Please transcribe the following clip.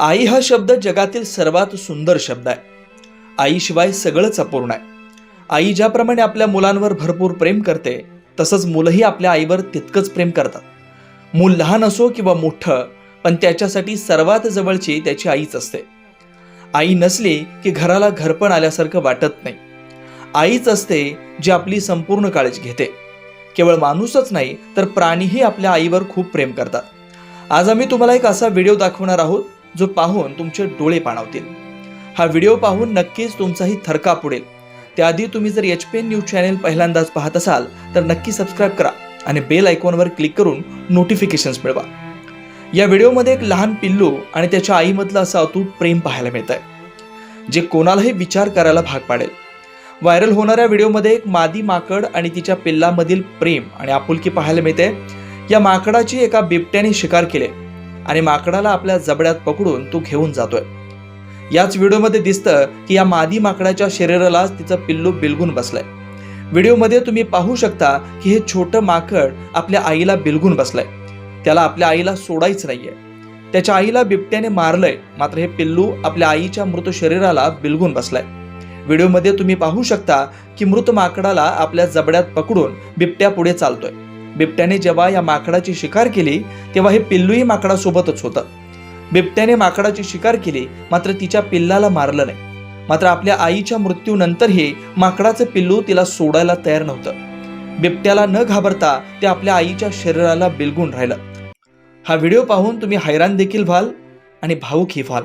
आई हा शब्द जगातील सर्वात सुंदर शब्द आहे. आईशिवाय सगळंच अपूर्ण आहे. आई ज्याप्रमाणे आपल्या मुलांवर भरपूर प्रेम करते तसंच मुलंही आपल्या आईवर तितकंच प्रेम करतात. मूल लहान असो किंवा मोठं पण त्याच्यासाठी सर्वात जवळची त्याची आईच असते. आई नसली की घराला घरपण आल्यासारखं वाटत नाही. आईच असते जी आपली संपूर्ण काळजी घेते. केवळ माणूसच नाही तर प्राणीही आपल्या आईवर खूप प्रेम करतात. आज आम्ही तुम्हाला एक असा व्हिडिओ दाखवणार आहोत जो पाहून तुमचे डोळे पाणावतील. हा व्हिडिओ पाहून नक्कीच तुमचाही थरकाप उडेल. त्याआधी तुम्ही जर H P N news channel पहिल्यांदाच पाहत असाल तर नक्की सबस्क्राईब करा आणि बेल आयकॉनवर क्लिक करून नोटिफिकेशन्स मिळवा. या व्हिडिओमध्ये एक लहान पिल्लू आणि त्याच्या आईमधलं असं अतूट प्रेम पाहायला मिळत आहे जे कोणालाही विचार करायला भाग पाडेल. व्हायरल होणाऱ्या व्हिडिओमध्ये एक मादी माकड आणि तिच्या पिल्लामधील प्रेम आणि आपुलकी पाहायला मिळते. या माकडाची एका बिबट्याने शिकार केले. आणि माकडाला आपल्या जबड्यात पकडून तो घेऊन जातोय. याच व्हिडिओमध्ये दिसतं की या मादी माकडाच्या शरीरालाच तिचं पिल्लू बिलगून बसलंय. व्हिडिओमध्ये तुम्ही पाहू शकता की हे छोटं माकड आपल्या आईला बिलगून बसलंय. त्याला आपल्या आईला सोडायचं नाहीये. त्याच्या आईला बिबट्याने मारलंय मात्र हे पिल्लू आपल्या आईच्या मृत शरीराला बिलगून बसलंय. व्हिडिओमध्ये तुम्ही पाहू शकता की मृत माकडाला आपल्या जबड्यात पकडून बिबट्या पुढे चालतोय. बिबट्याने जेव्हा या माकडाची शिकार केली तेव्हा हे पिल्लूही माकडासोबतच होतं. बिबट्याने माकडाची शिकार केली मात्र तिच्या पिल्लाला मारलं नाही. मात्र आपल्या आईच्या मृत्यूनंतरही माकडाचं पिल्लू तिला सोडायला तयार नव्हतं. बिबट्याला न घाबरता ते आपल्या आईच्या शरीराला बिलगून राहिलं. हा व्हिडिओ पाहून तुम्ही हैराण देखील व्हाल आणि भाऊकही व्हाल.